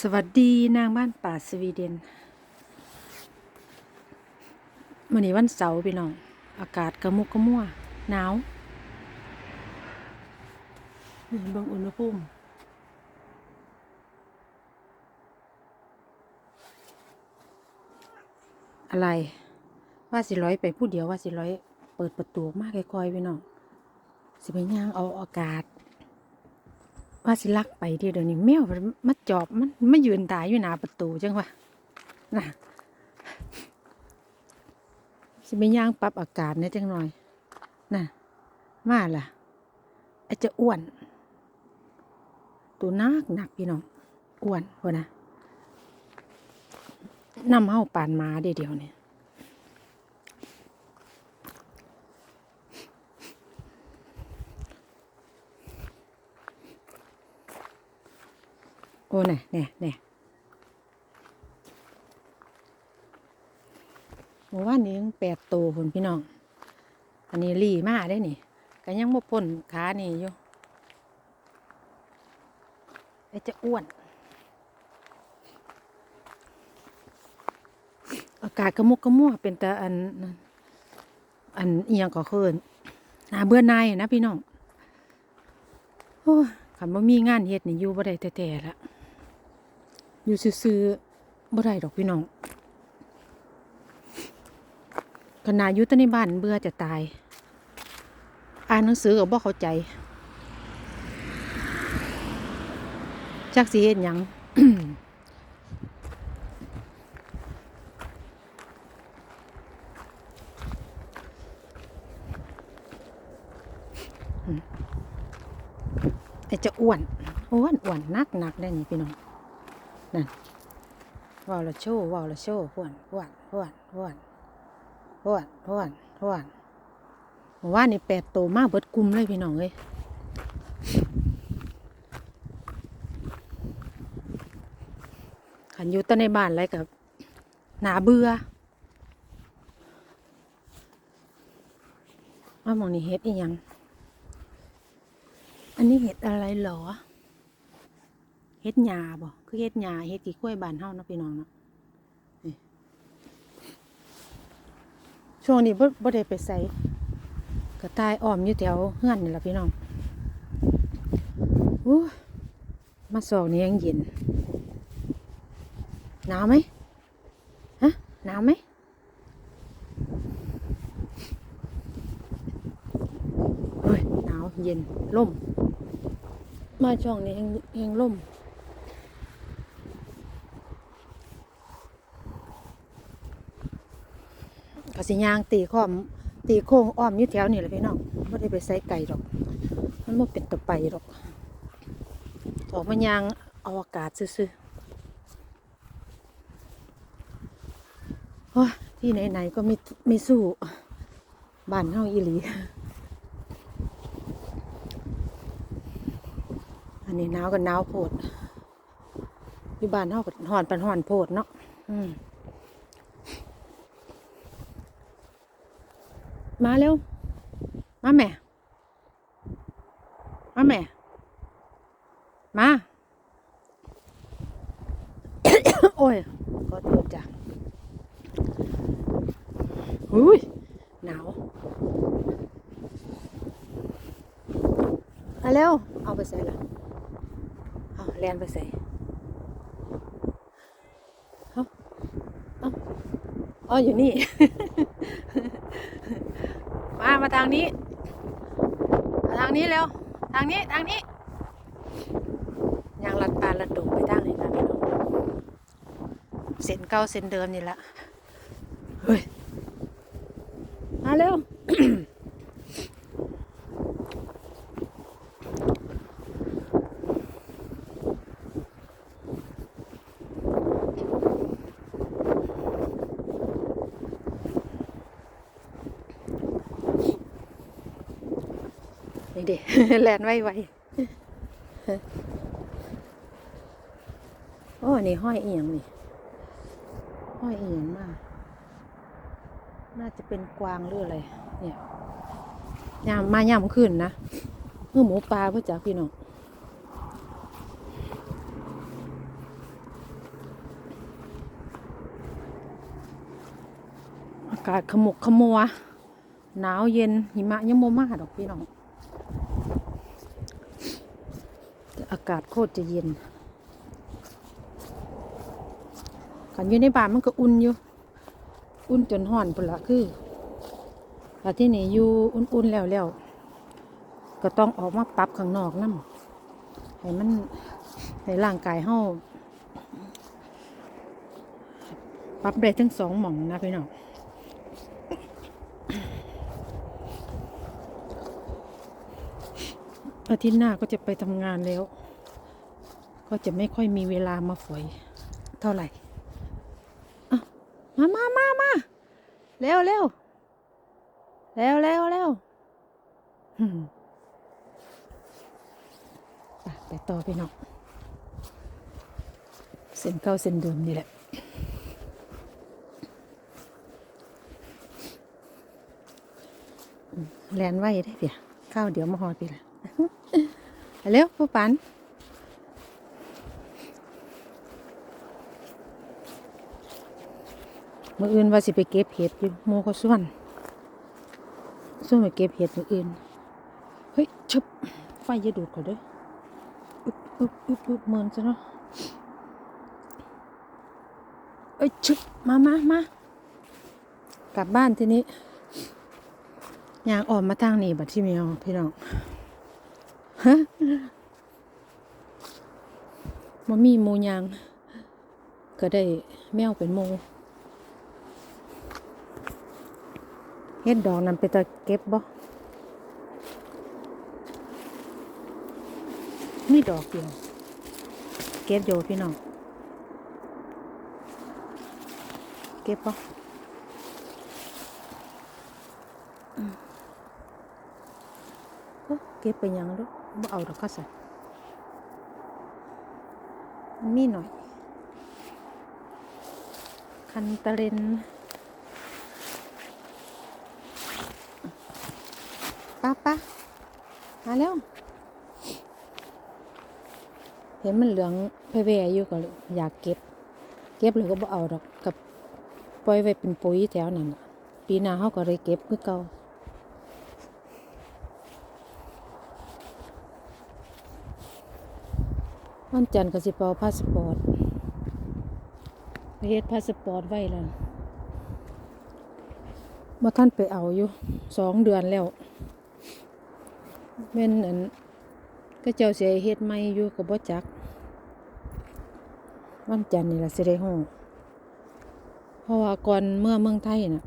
สวัสดีนางบ้านป่าสวีเดนวันนี้วันเสาร์พี่น้อง อากาศกระมุกกระมัวหนาวเบิ่งอุณหภูมิอะไร ว่าสิร้อยไปผู้เดียวว่าสิร้อย เปิดประตูมากค่อยๆพี่น้อง สิไปย่างเอาอากาศ ว่าสิลักไปเดียวเดี๋ยวนี้แมวมันมาจอบมันไมายืนตายอยู่หน้าประตูจังวะน่ะสิไปย่างปรับอากาศเนี่ยจังหน่อยน่ะมาล่ะไอาจะอ้วน ตัวนักหนักพี่น้องอ้วนวะนะนำเฮาปานมาเดี๋ยวเดียวเนี่ย อ้เนี่ยเนี่ยเนี่ยเมื่อวานนี้ยังแปดตัวผลพี่น้อง อันนี้รีมาได้นี่ก็ยังบ่ป่นขานี่อยู่ไอ้จะอ้วน อากาศกระมุกกระมัวเป็นแต่อัน อันเอียงก็เคินนาเบื่อนายนะพี่น้องโอ้ขันบ่มีงานเฮ็ดนี่อยู่บ่ได้แต่ๆละ อยู่ซื่อๆบ่ได้ดอกพี่น้องขนาดยู่แต่ในบ้านเบื่อจะตาย อ่านหนังสือก็บ่เข้าใจ จักสิเฮ็ดหยังแต่จะอ้วน อ้วนอ้วนนักหนักได้นี่พี่น้อง นั่นว่าวละโชว์ว่าวละโชว์อ้วนอ้วนอ้วนอ้วนอ้วนอ้วนอ้วนเมื่านี่แปดโตมากเบิดกลุ่มเลยพี่น้องเอ้ยขันอยู่แตในบ้านอะไรกับหนาเบื่อว่ามองนี่เฮ็ดอีหยัง อันนี้เห็ดอะไรหรอ เห็ดหญ้าบ่คือเห็ดหญ้าเห็ดกี่กล้วยบานเฮาเนาะพี่น้องเนาะช่วงนี้บ่บ่ได้ไปใส่กระต่ายอ้อมอยู่แถวเฮือนนี่ล่ะพี่น้องโอ้มาสอกนี่ยังเย็นหนาวไหมฮะหนาวไหมเฮ้ยหนาวเย็นล่ม มาช่องนี้แหงแหงล่ม กสิยางตีข้อมตีโค้งอ้อมอยู่แถวนี่แหละพี่น้องไม่ได้ไปใส่ไก่หรอก มันไม่เป็นตะไปหรอกออกมายางอาอากาศซื่อๆโอ้ที่ไหนๆก็ไม่ไม่สู้บ้านเฮาอีหลี อันนี้หนาวกับหนาวโพดอยู่บ้านเฮากับห่อนปันห่อนโพดเนาะอืม มาเร็ว มาแม่ มาแม่ มา โอ้ยขอโทษจ้ะอุ้ยหนาวมาเร็ว เอาไปใส่ละเอาแลนไปใส่เอาเอาอ๋ออยู่นี่ามาทางนี้ ทางนี้เร็ว ทางนี้ ทางนี้ยางลัดปานลัดดูไปทางไหนนะพี่น้องเส้นเก่าเส้นเดิมนี่แหละเฮ้ย มาเร็ว แลนไว้ไวโอ้นี่ห้อยเอียงนี่ ห้อยเอียงมาก น่าจะเป็นกวางหรืออะไร เนี่ยยามมายามขึ้นนะเมื่อหมูปลาเพื่อจากพี่น้องอากาศขมุกขมัว หนาวเย็นหิมะยังโมมาดอกพี่น้อง อากาศโคตรจะเย็นกันอยู่ในบ้านมันก็อุ่นอยู่ อุ่นจนห่อนพุ่นละคือแต่ที่นี่อยู่อุ่นๆแล้วแล้วก็ต้องออกมาปรับข้างนอกนั่นให้มันให้ร่างกายเฮาปรับได้ทั้งสองหม่องนะพี่น้องอาทิตย์หน้าก็จะไปทำงานแล้ว ก็จะไม่ค่อยมีเวลามาฝอยเท่าไหร่อะมามามามาเร็วเร็วเร็วเร็วเร็วอืมไปไปต่อพี่น้องเส้นเข้าเส้นเดิมนี่แหละแลนไว้ได้เปียข้าวเดี๋ยวมาหอดปีละไปเร็วพ่อปัน มื่ออื่นว่าสิไปเก็บเห็ดอยู่โมเขาส่วนส่วนไปเก็บเห็ดมื่ออื่นเฮ้ยชึบไฟอย่าดูดก่อนเด้ออึบอึบอึบอึบเมินซะเนาะเอ้ยชึบมามามากลับบ้านทีนี้ยางออกมาทางนี้บัดที่เมียวพี่น้องฮะมามีหมูยางก็ได้แมวเป็นหมู เฮ็ดดอกนั้นไปตะเก็บบ่มีดอกเดียว เก็บอยู่พี่น้อง เก็บบ่โอ้เก็บไปยังลูกบ่เอาดอกก็ใส่มีหน่อย คันตะเลน ป้าป้ามาแล้ว เห็นมันเหลืองเพเวอยู่ก็อยากเก็บ เก็บเลยก็บ่เอาดอกกับปล่อยไว้เป็นปุ๋ยแถวนั้นน่ะปีหน้าเขาก็เลยเก็บคือเก่าวันจันทร์ก็สิไปาพาสปอร์ตไปเฮ็ดพาสปอร์ตไว้แล้วมาท่านไปเอาอยู่สองเดือนแล้ว แม่นอันก็เจ้าเสียเฮ็ดใหม่อยู่กับบ่จัก วันจันทร์นี่ล่ะสิได้ฮู้เพราะว่าก่อนเมื่อเมืองไทยน่ะ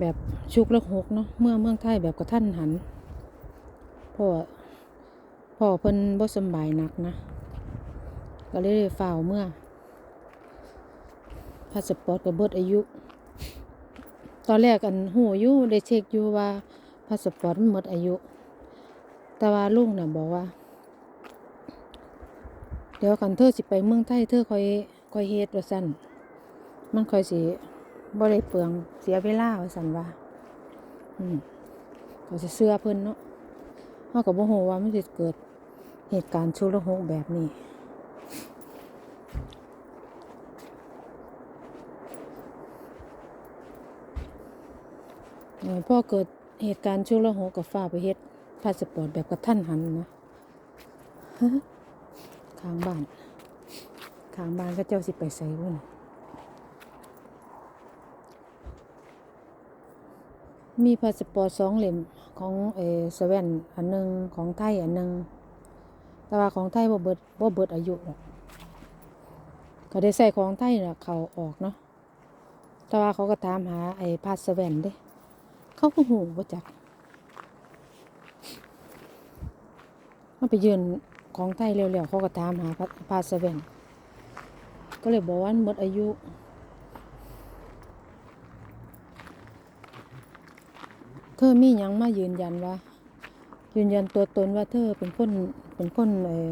แบบชุกละหกเนาะเมื่อเมืองไทยแบบกระทันหันเพราะว่าพ่อเพิ่นบ่สบายหนักนะ ก็เลยได้ฝ่าวเมื่อพาสปอร์ตก็เบิดอายุ ตอนแรกอันหูอยู่ได้เช็คอยู่ว่า พาสปอร์ตหมดอายุ แต่ว่าลุงน่ะบอกว่า เดี๋ยวกันเธอสิไปเมืองไทยเธอคอยคอยเฮ็ดว่าซั่นมันคอยสิบ่ได้เปลืองเสียเวลาว่าซั่นว่า อืมก็สิเชื่อเพิ่นเนาะเขาก็บ่ฮู้ว่ามันสิเกิดเหตุการณ์ชุลหกแบบนี้เออพอเกิด เหตุการณ์ชุละหกกับฟ้าไปเฮ็ดพาสปอร์ตแบบกระทันหันนะข้างบ้านข้างบ้านก็เจ้าสิไปใส่วุ่นมีพาสปอร์ตสองเล่มของเอสเวนอันหนึ่งของไทยอันหนึ่งแต่ว่าของไทยบ่เบิดบ่เบิดอายุหรอกก็ได้ใส่ของไทยน่ะเขาออกเนาะแต่ว่าเขาก็ถามหาไอ้พาสเวนเด้ เขาก็หูบ่จักมันไปยืนของไทยเร็วๆเขาก็ถามหาพาพาสเวนก็เลยบอกว่าหมดอายุเธอมียังมายืนยันว่า ยืนยันตัวตนว่าเธอเป็นคนเป็นคนเออ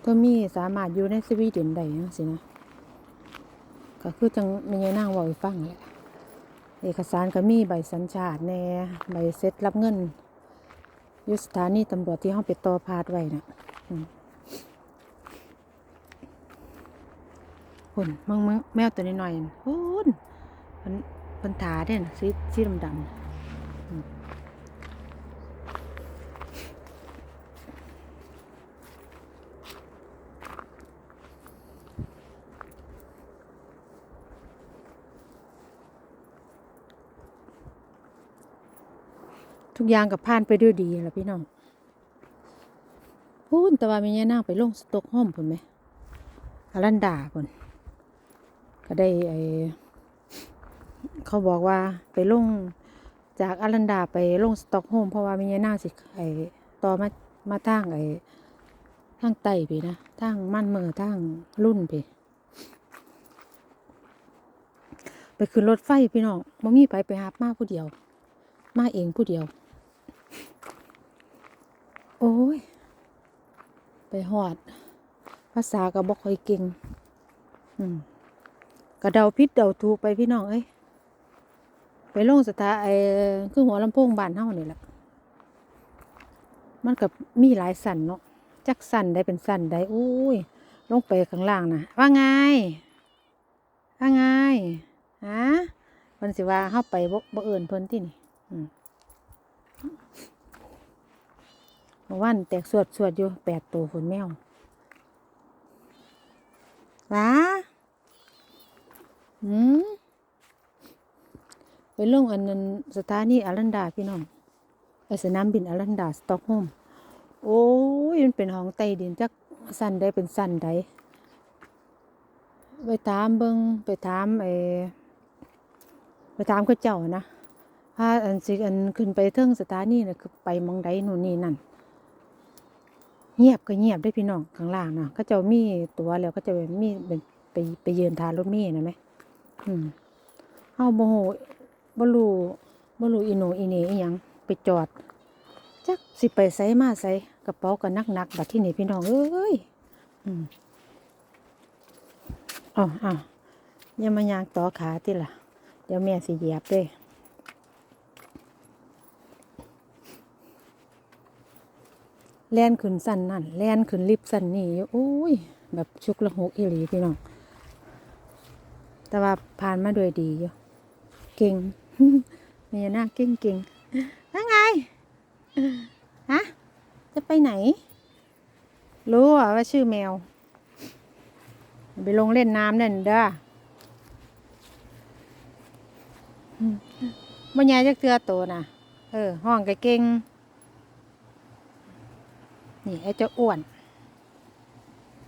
เธอมีสามารถอยู่ในสวีเดนได้จังสินะก็คือจังมีนางเว่าให้ฟังแหละ เอกสารก็มีใบสัญชาติแน่ใบเซ็ตรับเงินยุสถานีตำรวจที่ห้องไปต่อพาดไว้นะ่ะหุ่นมึงมึงแมวตัวน้อยๆนั่นหุ่นมันมันถาเด่นสีสีดำดำๆ ทุกอย่างกับผ่านไปด้วยดีแหละพี่น้องพูนแต่ว่ามีเนี่ยนั่งไปลงสต็อกโฮล์มพุ่นไหมอารันดาพุ่นก็ได้ไอเขาบอกว่าไปลงจากอารันดาไปลงสต็อกโฮมเพราะว่ามีเนี่ยนั่งสิไอต่อมามาทางไอทางไต่ไปนะทางมั่นเมือทางรุ่นไปไปขึ้นรถไฟพี่น้องบ่มีไปไปหามาผู้เดียว มาเองผู้เดียว โอ้ย ไปหอด ภาษาก็บอกค่อยเก่ง อืมก็เดาพิษเดาถูกไปพี่น้องเอ้ย ไปลงสถาไอ้คือหัวลำโพงบ้านเฮานี่แหละ มันกับมีหลายสันเนาะ จักสันได้เป็นสันได้อุ้ย ลงไปข้างล่างนะว่าไง ว่าไงฮะเพิ่นสิว่าเฮาไปบ่บ่เอิ้นเพิ่นตินี่ อืม เมื่อวันแตกสวดสวดอยู่แปดตัวฝนแมวว้าอืมไปลงอันนั้นสถานีอารันดาพี่น้องไปสนามบินอารันดาสต็อกโฮมโอ้ยมันเป็นห้องใต้ดินจักสั้นได้เป็นสั้นได้ไปถามเบิงไปถามไอ้ไปถามเขาเจ้านะถ้าอันสิอันขึ้นไปเทิงสถานีน่ะคือไปมองใดนู่นนี่นั่น เงียบก็เงียบได้พี่น้องข้างล่างนาะก็จะมีตัวแล้วก็จะมีเป็นไปไปยืนทานรถมล์นะไหมอืมเฮาบ่ฮู้บ่รู้บ่รู้อีโหนอีเนอีหยังไปจอดจักสิไปไสมาไสกระเป๋าก็หนักๆบัดที่นี่พี่น้องเอ้ยอืมอ๋ออ้าวอย่ามายางต่อขาติล่ะ เดี๋ยวแม่สิเหยียบเด้ แล่นขึ้นสั้นนั่นแล่นขึ้นลิฟสั้นนี่โอ้ย แบบชุกละหกอีหลีพี่น้อง แต่ว่าผ่านมาด้วยดีอยู่ เก่งเมียนาเก่งเก่งว่าไงฮะจะไปไหน รู้ว่าชื่อแมว ไปลงเล่นน้ำเล่นเด้ออืมบ่ยายจักเทือโตน่ะเออ ห้องก็เก่ง นี่ไอ้เจ้าอ้วน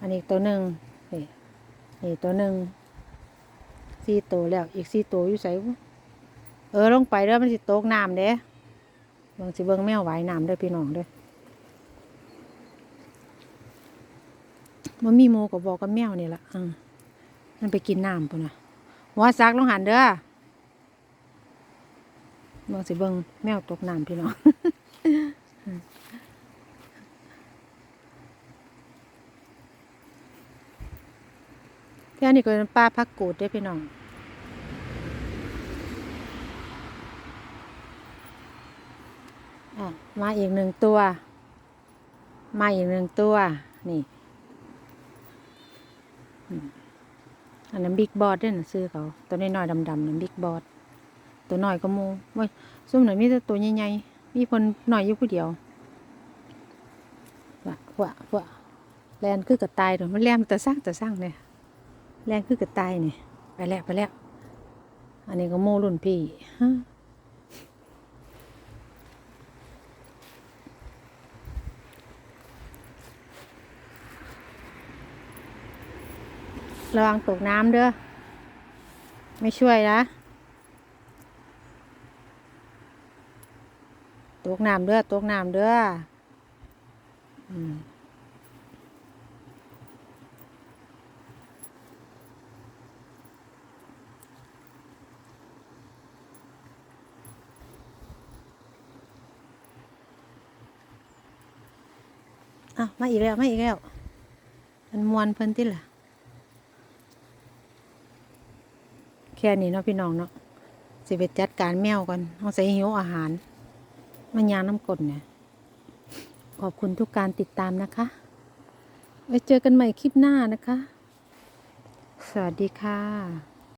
อันนี้ตัวหนึ่งนี่นี่ตัวหนึ่งสี่ตัวแล้วอีกสี่ตัวอยู่ใส่เออลงไปเด้อมันสิตกน้ำเด้เบิ่งสิเบิ่งแมวว่ายน้ำเด้อพี่น้องเด้อมันมีโมกับบอกกับแมวนี่แหละอ่ามันไปกินน้ำปุ่นนะหัวซักลงหันเด้อเบิ่งสิเบิ่งแมวตกน้ำพี่น้อง ที่นี้ก็เป็นป้าพักกูดเด้พี่น้องอมาอีกหนึ่งตัว มาอีกหนึ่งตัว นี่ อันนั้นบิ๊กบอสด้วยนะซื้อเขา ตัวน้อยๆดำๆนั่นบิ๊กบอสตัวน้อยก็มเว้ยซุ่มหน่อยมีแต่ตัวใหญ่ๆ มีคนหน่อยอยู่ผู้เดียววะวะวะแลนคือกระต่ายเดี๋ยวมันแลนแต่สร้างแต่สร้างเนี่ย แรงคือกระต่ายนี่ไปแล้วไปแล้ว อันนี้ก็โมรุ่นพี่ระวังตกน้ำเด้อ ไม่ช่วยนะตกน้ำเด้อตกน้ำเด้อ อืม อะมาอีกแล้วมาอีกแล้วมันมวนเพิ่นติล่ะ แค่นี้เนาะพี่น้องเนาะสิไปจัดการแมวก่อนเอาใส่หิวอาหาร มันยางน้ำกดเนี่ย ขอบคุณทุกการติดตามนะคะ ไว้เจอกันใหม่คลิปหน้านะคะ สวัสดีค่ะ